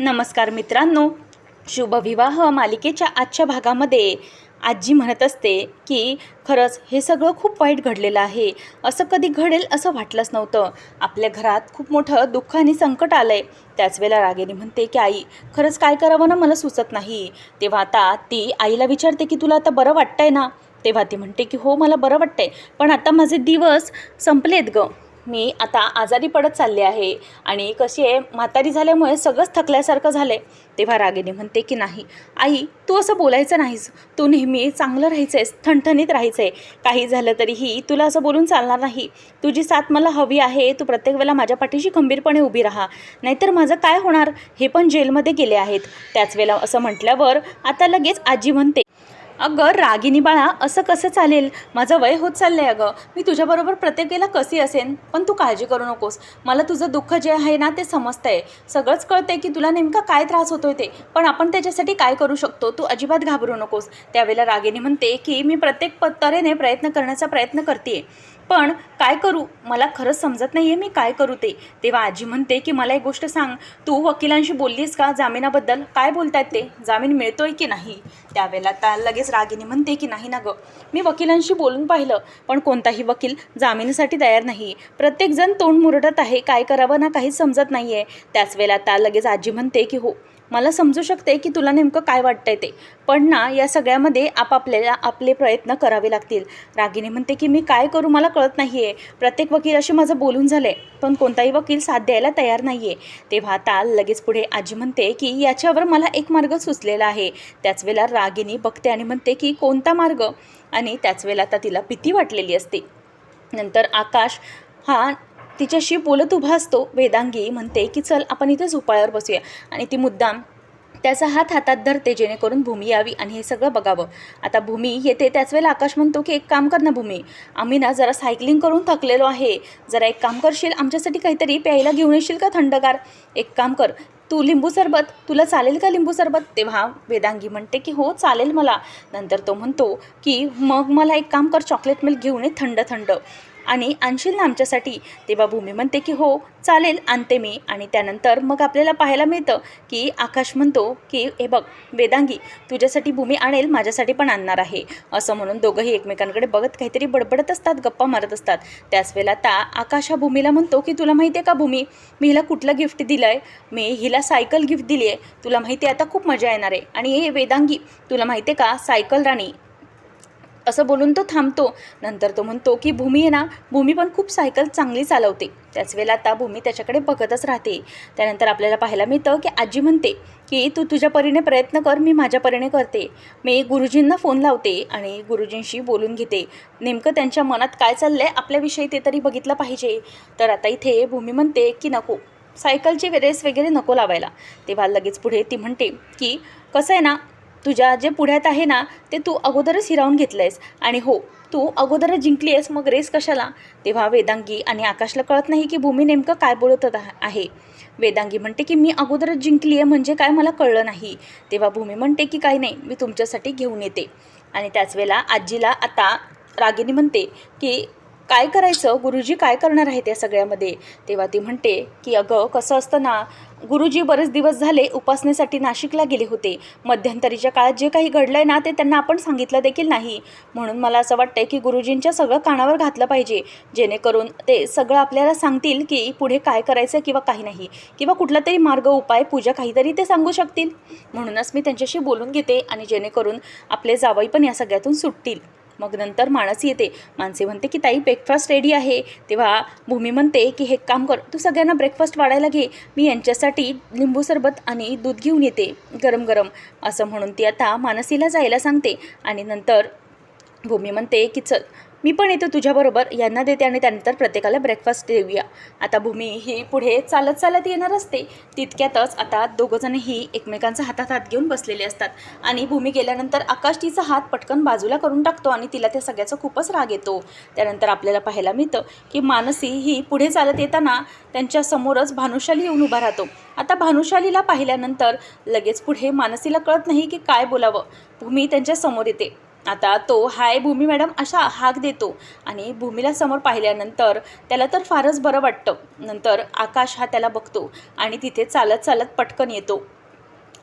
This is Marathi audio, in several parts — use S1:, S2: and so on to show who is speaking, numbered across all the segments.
S1: नमस्कार मित्रांनो. शुभविवाह मालिकेच्या आजच्या भागामध्ये आजी म्हणत असते की खरंच हे सगळं खूप वाईट घडलेलं आहे. असं कधी घडेल असं वाटलंच नव्हतं. आपल्या घरात खूप मोठं दुःख आणि संकट आलं आहे त्याच वेळेला रागेनी म्हणते की आई खरंच काय करावं ना मला सुचत नाही. तेव्हा आता ती आईला विचारते की तुला आता बरं वाटतंय ना? तेव्हा ती म्हणते की हो मला बरं वाटतंय. पण आता माझे दिवस संपलेत ग. मी आता आजारी पडत चालले आहे आणि कशी आहे म्हातारी झाल्यामुळे सगळंच थकल्यासारखं झालं आहे तेव्हा रागिनी म्हणते की नाही आई तू असं बोलायचं नाहीस. तू नेहमी चांगलं राहायचं आहेस ठणठणीत राहायचं आहे काही झालं तरीही तुला असं बोलून चालणार नाही. तुझी साथ मला हवी आहे तू प्रत्येक वेळेला माझ्या पाठीशी खंबीरपणे उभी राहा. नाहीतर माझं काय होणार? हे पण जेलमध्ये गेले आहेत. त्याच वेळेला असं म्हटल्यावर आता लगेच आजी म्हणते अगं रागिनी बाळा असं कसं चालेल? माझं वय होत चाललं आहे अगं. मी तुझ्याबरोबर प्रत्येकेला कशी असेन? पण तू काळजी करू नकोस. मला तुझं दुःख जे आहे ना ते समजतंय. सगळंच कळतंय की तुला नेमका काय त्रास होतोय ते. पण आपण त्याच्यासाठी काय करू शकतो? तू अजिबात घाबरू नकोस. त्यावेळेला रागिनी म्हणते की मी प्रत्येक प तऱ्हेने प्रयत्न करण्याचा प्रयत्न करते पण काय करू? मला खरंच समजत नाही आहे मी काय करू ते. तेव्हा आजी म्हणते की मला एक गोष्ट सांग. तू वकिलांशी बोललीस का जामिनाबद्दल? काय बोलतायत ते? जामीन मिळतोय की नाही? त्यावेळेला त्या लगेच रागिनी म्हणते की नाही ना गं. मी वकिलांशी बोलून पाहिलं पण कोणताही वकील जामिनासाठी तयार नाही. प्रत्येकजण तोंड मुरडत आहे. काय करावं ना काहीच समजत नाही आहे त्याच वेळेला त्या लगेच आजी म्हणते की हो मला समजू शकते की तुला नेमकं काय वाटतंय ते. पण ना या सगळ्यामध्ये आपापल्याला आपले प्रयत्न करावे लागतील. रागिनी म्हणते की मी काय करू मला कळत नाही आहे प्रत्येक वकील अशी माझं बोलून झालं आहे पण कोणताही वकील साथ द्यायला तयार नाही आहे तेव्हा आता लगेच पुढे आजी म्हणते की याच्यावर मला एक मार्ग सुचलेला आहे. त्याच वेळेला रागिनी बघते आणि म्हणते की कोणता मार्ग? आणि त्याच वेळेला आता तिला भीती वाटलेली असते. नंतर आकाश हा तिच्याशी बोलत उभा असतो. वेदांगी म्हणते की चल आपण इथे झोपाळ्यावर बसूया. आणि ती मुद्दाम त्याचा हात हातात धरते जेणेकरून भूमी यावी आणि हे सगळं बघावं. आता भूमी येते त्याच वेळेला आकाश म्हणतो की एक काम कर ना भूमी. आम्ही ना जरा सायकलिंग करून थकलेलो आहे. जरा एक काम करशील? आमच्यासाठी काहीतरी प्यायला घेऊन येशील का थंडगार? एक काम कर. तू लिंबू सरबत तुला चालेल का लिंबू सरबत? तेव्हा वेदांगी म्हणते की हो चालेल मला. नंतर तो म्हणतो की मग मला एक काम कर चॉकलेट मिल्क घेऊन ये थंड थंड. आणि आणशील ना आमच्यासाठी. तेव्हा भूमी म्हणते की हो चालेल आणते मी. आणि त्यानंतर मग आपल्याला पाहायला मिळतं की आकाश म्हणतो की हे बघ वेदांगी तुझ्यासाठी भूमी आणेल माझ्यासाठी पण आणणार आहे. असं म्हणून दोघंही एकमेकांकडे बघत काहीतरी बडबडत असतात गप्पा मारत असतात. त्याच वेळेला आता आकाश हा भूमीला म्हणतो की तुला माहिती आहे का भूमी? मी हिला कुठलं गिफ्ट दिलं आहे मी हिला सायकल गिफ्ट दिली आहे तुला माहिती आहे आता खूप मजा येणार आहे. आणि हे वेदांगी तुला माहिती आहे का? सायकल राणी. असं बोलून तो थांबतो. नंतर तो म्हणतो की भूमी आहे ना भूमी पण खूप सायकल चांगली चालवते. त्याच वेळेला आता भूमी त्याच्याकडे बघतच राहते. त्यानंतर आपल्याला पाहायला मिळतं की आजी म्हणते की तू तुझ्या परीने प्रयत्न कर मी माझ्या परीने करते. मी गुरुजींना फोन लावते आणि गुरुजींशी बोलून घेते. नेमकं त्यांच्या मनात काय चाललं आहे आपल्याविषयी ते तरी बघितलं पाहिजे. तर आता इथे भूमी म्हणते की नको. सायकलची रेस वगैरे नको लावायला. तेव्हा लगेच पुढे ती म्हणते की कसं आहे ना तुझ्या जे पुढ्यात आहे ना ते तू अगोदरच हिरावून घेतलं आहेस आणि हो तू अगोदरच जिंकली आहेस मग रेस कशाला? तेव्हा वेदांगी आणि आकाशला कळत नाही की भूमी नेमकं काय बोलत आहे. वेदांगी म्हणते की मी अगोदरच जिंकली आहे म्हणजे काय मला कळलं नाही. तेव्हा भूमी म्हणते की काही नाही मी तुमच्यासाठी घेऊन येते. आणि त्याच वेळेला आजीला आता रागिनी म्हणते की काय करायचं? गुरुजी काय करणार आहेत या सगळ्यामध्ये? तेव्हा ती म्हणते की अगं कसं असतं ना गुरुजी बरेच दिवस झाले उपासनेसाठी नाशिकला गेले होते. मध्यंतरीच्या काळात जे काही घडलं आहे ना ते त्यांना आपण सांगितलं देखील नाही. म्हणून मला असं वाटतं की गुरुजींच्या सगळं कानावर घातलं पाहिजे. जेणेकरून ते सगळं आपल्याला सांगतील की पुढे काय करायचं किंवा काही नाही. किंवा कुठला तरी मार्ग उपाय पूजा काहीतरी ते सांगू शकतील. म्हणूनच मी त्यांच्याशी बोलून घेते आणि जेणेकरून आपले जावई पण या सगळ्यातून सुटतील. मग नंतर माणस येते. माणसे म्हणते की ताई ब्रेकफास्ट रेडी आहे. तेव्हा भूमी म्हणते की हे काम कर. तू सगळ्यांना ब्रेकफास्ट वाढायला घे. मी यांच्यासाठी लिंबू सरबत आणि दूध घेऊन येते. गरम गरम. असं म्हणून ती आता मानसीला जायला सांगते. आणि नंतर भूमी म्हणते की चल मी पण येतो तुझ्याबरोबर यांना देते आणि त्यानंतर प्रत्येकाला ब्रेकफास्ट देऊया. आता भूमी ही पुढे चालत चालत येणार असते. तितक्यातच आता दोघंजणही एकमेकांचा हातात हात घेऊन बसलेले असतात. आणि भूमी गेल्यानंतर आकाश तिचा हात पटकन बाजूला करून टाकतो आणि तिला त्या सगळ्याचा खूपच राग येतो. त्यानंतर आपल्याला पाहायला मिळतं की मानसी ही पुढे चालत येताना त्यांच्या समोरच भानुशाली येऊन उभा राहतो. आता भानुशालीला पाहिल्यानंतर लगेच पुढे मानसीला कळत नाही की काय बोलावं. भूमी त्यांच्यासमोर येते. आता तो हाय भूमी मॅडम अशा हाक देतो आणि भूमीला समोर पाहिल्यानंतर त्याला तर फारच बरं वाटतं. नंतर आकाश हा त्याला बघतो आणि तिथे चालत चालत पटकन येतो.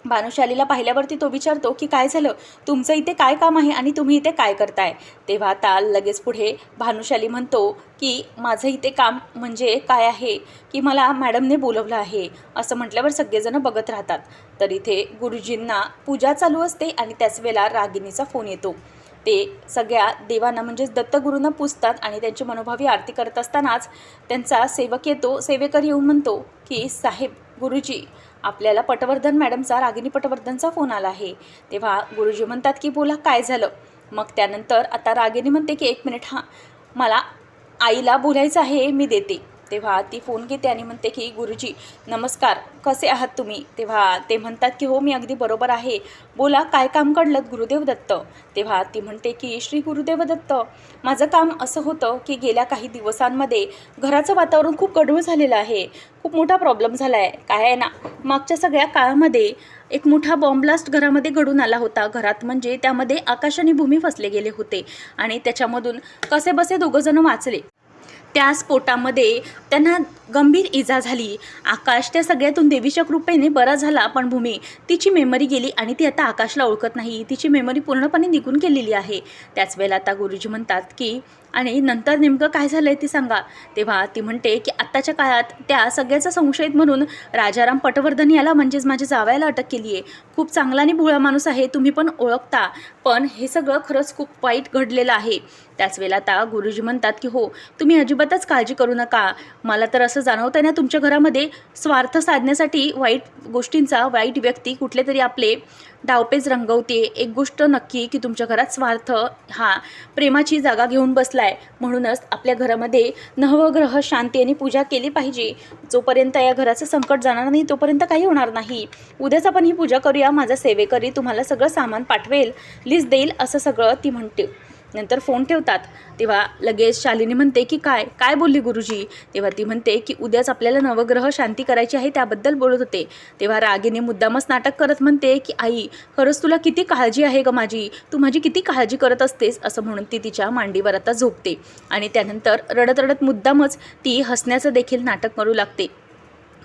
S1: भानुशालीला पाहिल्यावरती तो विचारतो की काय झालं? तुमचं इथे काय काम आहे आणि तुम्ही इथे काय करताय? तेव्हा आता लगेच पुढे भानुशाली म्हणतो की माझं इथे काम म्हणजे काय आहे? की मला मॅडमने बोलवलं आहे. असं म्हटल्यावर सगळेजणं बघत राहतात. तर इथे गुरुजींना पूजा चालू असते आणि त्याच वेळेला रागिणीचा फोन येतो. ते सगळ्या देवांना म्हणजेच दत्तगुरूंना पूजतात आणि त्यांची मनोभावी आरती करत असतानाच त्यांचा सेवक येतो. सेवेकर येऊन म्हणतो की साहेब गुरुजी आपल्याला पटवर्धन मॅडमचा रागिनी पटवर्धनचा फोन आला आहे. तेव्हा गुरुजी म्हणतात की बोला काय झालं? मग त्यानंतर आता रागिनी म्हणते की एक मिनिट हां. मला आईला बोलायचं आहे मी देते. तेव्हा ती फोन घेते आणि म्हणते की गुरुजी नमस्कार. कसे आहात तुम्ही? तेव्हा ते म्हणतात की हो मी अगदी बरोबर आहे. बोला काय काम काढलं गुरुदेव दत्त? तेव्हा ती म्हणते की श्री गुरुदेव दत्त माझं काम असं होतं की गेल्या काही दिवसांमध्ये घराचं वातावरण खूप गढूळ झालेलं आहे. खूप मोठा प्रॉब्लेम झाला आहे काय आहे ना मागच्या सगळ्या काळामध्ये एक मोठा बॉम्बलास्ट घरामध्ये घडून आला होता. घरात म्हणजे त्यामध्ये आकाश आणि भूमी फसले गेले होते. आणि त्याच्यामधून कसे बसे दोघंजणं वाचले. त्या स्फोटामध्ये त्यांना गंभीर इजा झाली. आकाश त्या सगळ्यातून देवीच्या कृपेने बरा झाला पण भूमी तिची मेमरी गेली आणि ती आता आकाशला ओळखत नाही. तिची मेमरी पूर्णपणे निघून गेलेली आहे. त्याच वेळेला आता गुरुजी म्हणतात की आणि नंतर नेमकं काय झालं आहे ती सांगा. तेव्हा ती म्हणते की आत्ताच्या काळात त्या सगळ्याचा संशयित म्हणून राजाराम पटवर्धन याला म्हणजेच माझ्या जावयाला अटक केली आहे खूप चांगला आणि भोळा माणूस आहे तुम्ही पण ओळखता. पण हे सगळं खरंच खूप वाईट घडलेलं आहे. त्याच वेळेला आता गुरुजी म्हणतात की हो तुम्ही अजिबातच काळजी करू नका. मला तर असं जाणवतं ना तुमच्या घरामध्ये स्वार्थ साधण्यासाठी वाईट गोष्टींचा वाईट व्यक्ती कुठले तरी आपले डावपेच रंगवते एक गोष्ट नक्की की तुमच्या घरात स्वार्थ हा प्रेमाची जागा घेऊन बसलाय. म्हणूनच आपल्या घरामध्ये नवग्रह शांती आणि पूजा केली पाहिजे. जोपर्यंत या घराचं संकट जाणार नाही तोपर्यंत काही होणार नाही. उद्याच आपण ही पूजा करूया. माझा सेवेकरी तुम्हाला सगळं सामान पाठवेल. लिस्ट देईल असं सगळं ती म्हणते. नंतर फोन ठेवतात. तेव्हा लगेच शालिनी म्हणते की काय काय बोलली गुरुजी? तेव्हा ती म्हणते की उद्याच आपल्याला नवग्रह शांती करायची आहे त्याबद्दल बोलत होते. तेव्हा रागिनी मुद्दामच नाटक करत म्हणते की आई खरंच तुला किती काळजी आहे ग माझी? तू माझी किती काळजी करत असतेस? असं म्हणून ती तिच्या मांडीवर आता झोपते. आणि त्यानंतर रडत रडत मुद्दामच ती हसण्याचं देखील नाटक करू लागते.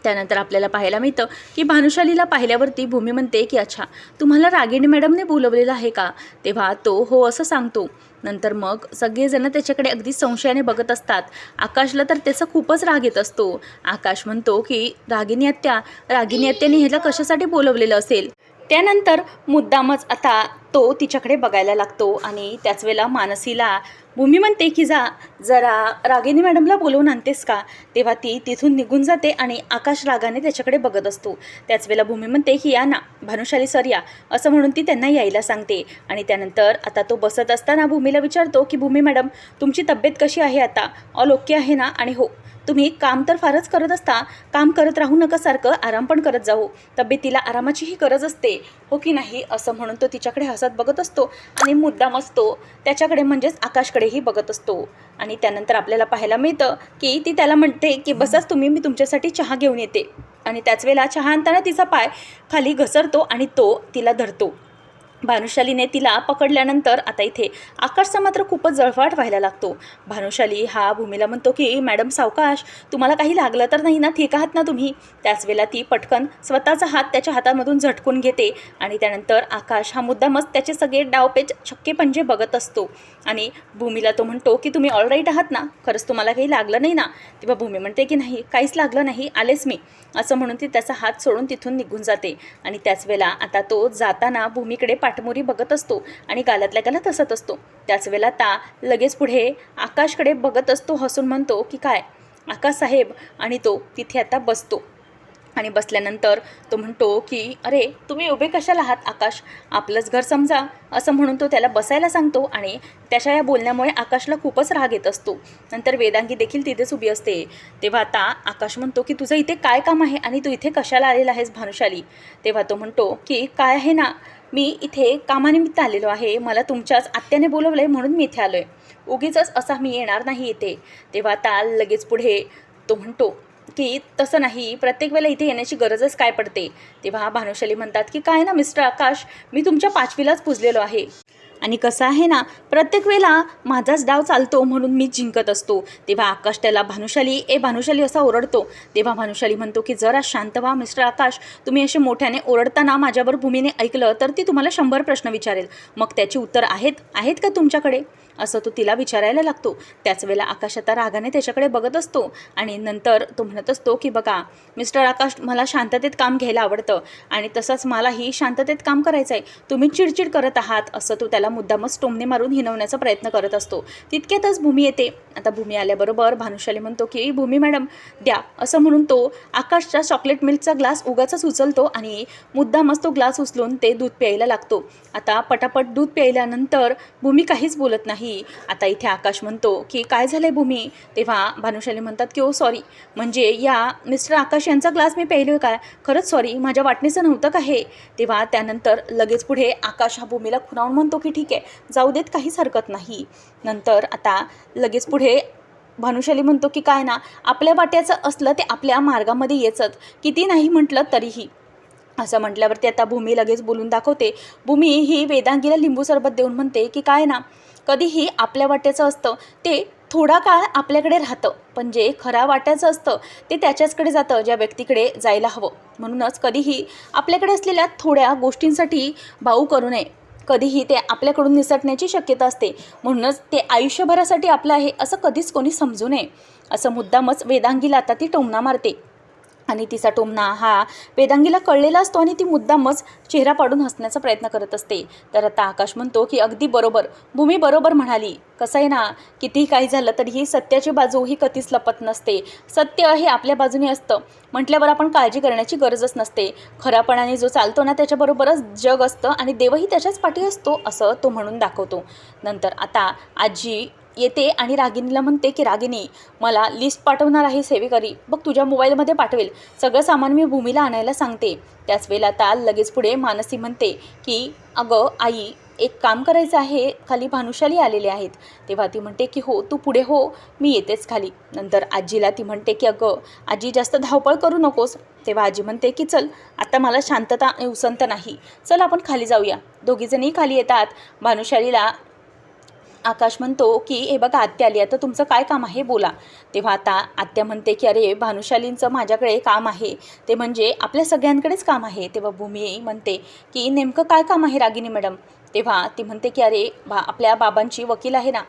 S1: त्यानंतर आपल्याला पाहायला मिळतं की भानुशालीला पाहिल्यावरती भूमी म्हणते की अच्छा तुम्हाला रागिणी मॅडमने बोलवलेलं आहे का? तेव्हा तो हो असं सांगतो. नंतर मग सगळेजण त्याच्याकडे अगदी संशयाने बघत असतात. आकाशला तर त्याचा खूपच राग येत असतो. आकाश म्हणतो की रागिनी आत्या रागिनी आत्याने ह्याला कशासाठी बोलवलेलं असेल? त्यानंतर मुद्दामच आता तो तिच्याकडे बघायला लागतो आणि त्याच वेळेला मानसीला भूमी म्हणते की जा जरा रागिनी मॅडमला बोलवून आणतेस का? तेव्हा ती तिथून निघून जाते आणि आकाश रागाने त्याच्याकडे बघत असतो. त्याच वेळेला भूमी म्हणते की या ना भानुशाली सर या असं म्हणून ती त्यांना यायला सांगते. आणि त्यानंतर आता तो बसत असताना भूमीला विचारतो की भूमी मॅडम तुमची तब्येत कशी आहे आता? ऑल ओके आहे ना? आणि हो. तुम्ही काम तर फारच करत असता. काम करत राहू नका सारखं आराम पण करत जाऊ. तब्येतीला आरामाचीही गरज असते. हो की नाही? असं म्हणून तो तिच्याकडे हसत बघत असतो आणि मुद्दाम असतो. त्याच्याकडे म्हणजेच आकाशकडेही बघत असतो. आणि त्यानंतर आपल्याला पाहायला मिळतं की ती त्याला म्हणते की बसाच तुम्ही मी तुमच्यासाठी चहा घेऊन येते. आणि त्याच वेळेला चहा आणताना तिचा पाय खाली घसरतो आणि तो तिला धरतो. भानुशालीने तिला पकडल्यानंतर आता इथे आकाशचा मात्र खूपच जळफाट व्हायला लागतो. भानुशाली हा भूमीला म्हणतो की मॅडम सावकाश तुम्हाला काही लागलं तर नाही ना? ठीक आहात ना तुम्ही? त्याच वेळेला ती पटकन स्वतःचा हात त्याच्या हातामधून झटकून घेते आणि त्यानंतर आकाश हा मुद्दामच त्याचे सगळे डावपेच छक्के पंजे बघत असतो. आणि भूमीला तो म्हणतो की तुम्ही ऑलराईट आहात ना? खरंच तुम्हाला काही लागलं नाही ना? तेव्हा भूमी म्हणते की नाही काहीच लागलं नाही आलेच मी. असं म्हणून ती त्याचा हात सोडून तिथून निघून जाते. आणि त्याच वेळेला आता तो जाताना भूमीकडे पाठमोरी बघत असतो आणि गालातल्या गालात हसत असतो. त्याच वेळेला ता लगेच पुढे आकाशकडे बघत असतो हसून म्हणतो की काय? आकाश साहेब आणि तो तिथे आता बसतो. आणि बसल्यानंतर तो म्हणतो की अरे तुम्ही उभे कशाला आहात आकाश? आपलंच घर समजा. असं म्हणून तो त्याला बसायला सांगतो आणि त्याच्या या बोलण्यामुळे आकाशला खूपच राग येत असतो. नंतर वेदांगी देखील तिथेच उभी असते. तेव्हा आता आकाश म्हणतो की तुझं इथे काय काम आहे आणि तू इथे कशाला आलेला आहेस भानुशाली? तेव्हा तो म्हणतो की काय आहे ना? मी इथे कामानिमित्त आलेलो आहे. मला तुमच्याच आत्याने बोलवलं आहे म्हणून मी इथे आलो आहे उगीच असा मी येणार नाही इथे. तेव्हा ताल लगेच पुढे. तो म्हणतो की तसं नाही. प्रत्येक वेळेला इथे येण्याची गरजच काय पडते? तेव्हा भानुशाली म्हणतात की काय ना मिस्टर आकाश? मी तुमच्या पाचवीलाच पुजलेलो आहे. आणि कसं आहे ना प्रत्येक वेळेला माझाच डाव चालतो म्हणून मी जिंकत असतो. तेव्हा आकाश त्याला भानुशाली ए भानुशाली असा ओरडतो. तेव्हा भानुशाली म्हणतो की जरा शांत व्हा मिस्टर आकाश. तुम्ही असे मोठ्याने ओरडताना माझ्यावर भूमीने ऐकलं तर ती तुम्हाला शंभर प्रश्न विचारेल. मग त्याची उत्तर आहेत? आहेत का तुमच्याकडे? असं तो तिला विचारायला लागतो. त्याच वेळेला आकाश आता रागाने त्याच्याकडे बघत असतो आणि नंतर तो म्हणत असतो की बघा मिस्टर आकाश मला शांततेत काम घ्यायला आवडतं आणि तसंच मलाही शांततेत काम करायचं आहे तुम्ही चिडचिड करत आहात असं तो त्याला मुद्दामच टोमने मारून हिनवण्याचा प्रयत्न करत असतो. तितक्यातच भूमी येते. आता भूमी आल्याबरोबर भानुशाली म्हणतो की भूमी मॅडम द्या. असं म्हणून तो आकाशच्या चॉकलेट मिल्कचा ग्लास उगाचाच उचलतो आणि मुद्दामच तो ग्लास उचलून ते दूध प्यायला लागतो. आता पटापट दूध प्यायल्यानंतर भूमी काहीच बोलत नाही. आता इथे आकाश म्हणतो की काय झालंय भूमी? तेव्हा भानुशाली म्हणतात की ओ सॉरी म्हणजे या मिस्टर आकाश यांचा ग्लास मी प्यायलो का? खरंच सॉरी माझ्या वाटणीचं नव्हतं का हे? तेव्हा त्यानंतर लगेच पुढे आकाश हा भूमीला खुणावून म्हणतो की ठीक आहे जाऊ देत काहीच हरकत नाही. नंतर आता लगेच पुढे भानुशाली म्हणतो की काय ना आपल्या वाट्याचं असलं ते आपल्या मार्गामध्ये येचत. किती नाही म्हटलं तरीही. असं म्हटल्यावरती आता भूमी लगेच बोलून दाखवते. भूमी ही वेदांगीला लिंबू सरबत देऊन म्हणते की काय ना कधीही आपल्या वाट्याचं असतं ते थोडा काळ आपल्याकडे राहतं. पण जे खरा वाट्याचं असतं ते त्याच्याचकडे जातं ज्या व्यक्तीकडे जायला हवं. म्हणूनच कधीही आपल्याकडे असलेल्या थोड्या गोष्टींसाठी भाऊ करू नये. कधीही ते आपल्याकडून निसटण्याची शक्यता असते. म्हणूनच ते आयुष्यभरासाठी आपलं आहे असं कधीच कोणी समजू नये. असं मुद्दामच वेदांगीला आता ती टोमणा मारते. आणि तिचा टोमणा हा वेदांगीला कळलेला असतो आणि ती मुद्दामच चेहरा पाडून हसण्याचा प्रयत्न करत असते. तर आता आकाश म्हणतो की अगदी बरोबर. भूमी बरोबर म्हणाली. कसं आहे ना कितीही काही झालं तरीही सत्याची बाजू ही कधीच लपत नसते. सत्य हे आपल्या बाजूने असतं. म्हटल्यावर आपण काळजी करण्याची गरजच नसते. खरापणाने जो चालतो ना त्याच्याबरोबरच जग असतं आणि देवही त्याच्याच पाठी असतो असं तो म्हणून दाखवतो. नंतर आता आजी येते आणि रागिणीला म्हणते की रागिणी मला लिस्ट पाठवणार आहे सेवेकरी. बघ तुझ्या मोबाईलमध्ये पाठवेल. सगळं सामान मी भूमीला आणायला सांगते. त्याच वेळेला आता लगेच पुढे मानसी म्हणते की अगं आई एक काम करायचं आहे. खाली भानुशाली आलेले आहेत. तेव्हा ती म्हणते की हो तू पुढे हो. मी येतेच खाली. नंतर आजीला ती म्हणते की अगं आजी जास्त धावपळ करू नकोस. तेव्हा आजी म्हणते की चल आता मला शांतता आणि उसंत नाही. चल आपण खाली जाऊया. दोघीजणही खाली येतात. भानुशालीला आकाश म्हणतो की हे बघा आत्या आली. आता तुमचं काय काम आहे? बोला. तेव्हा आता आत्या म्हणते की अरे भानुशालींचं माझ्याकडे काम आहे. ते म्हणजे आपल्या सगळ्यांकडेच काम आहे. तेव्हा भूमी म्हणते की नेमकं काय काम आहे रागिनी मॅडम? तेव्हा ती म्हणते की अरे बा आपल्या बाबांची वकील आहे ना.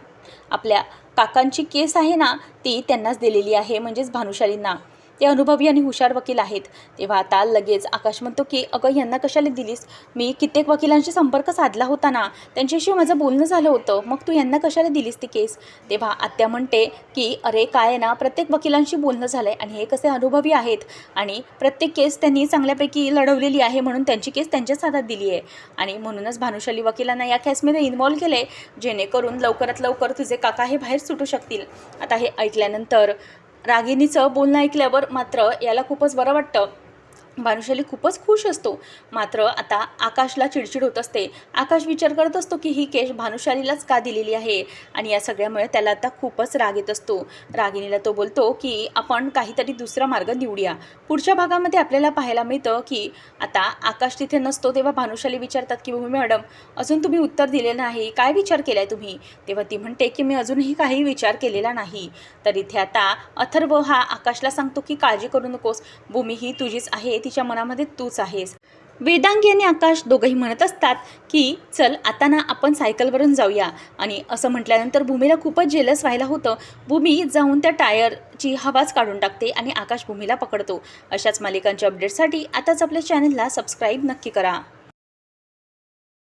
S1: आपल्या काकांची केस आहे ना ती त्यांनाच दिलेली आहे म्हणजेच भानुशालींना. ते अनुभवी आणि हुशार वकील आहेत. तेव्हा आता लगेच आकाश म्हणतो की अगं यांना कशाला दिलीस? मी कित्येक वकिलांशी संपर्क साधला होता ना त्यांच्याशी माझं बोलणं झालं होतं. मग तू यांना कशाला दिलीस ती केस? तेव्हा आत्या म्हणते की अरे काय आहे ना प्रत्येक वकिलांशी बोलणं झालं आहे आणि हे कसे अनुभवी आहेत आणि प्रत्येक केस त्यांनी चांगल्यापैकी लढवलेली आहे म्हणून त्यांची केस त्यांच्याच हातात दिली आहे. आणि म्हणूनच भानुशाली वकिलांना या केसमध्ये इन्वॉल्व केले जेणेकरून लवकरात लवकर तुझे काका हे बाहेर सुटू शकतील. आता हे ऐकल्यानंतर रागिणीचं बोलणं ऐकल्यावर मात्र याला खूपच बरं वाटतं. भानुशाली खूपच खुश असतो. मात्र आता आकाशला चिडचिड होत असते. आकाश विचार करत असतो की ही केश भानुशालीलाच का दिलेली आहे? आणि या सगळ्यामुळे त्याला आता खूपच राग येत असतो. रागिणीला तो बोलतो की आपण काहीतरी दुसरा मार्ग निवडूया. पुढच्या भागामध्ये आपल्याला पाहायला मिळतं की आता आकाश तिथे नसतो तेव्हा भानुशाली विचारतात की भूमी मॅडम अजून तुम्ही उत्तर दिले नाही. काय विचार केलाय तुम्ही? तेव्हा ती म्हणते की मी अजूनही काही विचार केलेला नाही. तर इथे आता अथर्व हा आकाशला सांगतो की काळजी करू नकोस. भूमी ही तुझीच आहे. तिच्या मनामध्ये तूच आहेस. वेदांगी आणि आकाश दोघंही म्हणत असतात की चल आता ना आपण सायकलवरून जाऊया. आणि असं म्हटल्यानंतर भूमीला खूपच जेलस व्हायला होतं. भूमी जाऊन त्या टायरची हवाच काढून टाकते आणि आकाश भूमीला पकडतो. अशाच मालिकांच्या अपडेटसाठी आताच आपल्या चॅनलला सबस्क्राईब नक्की करा.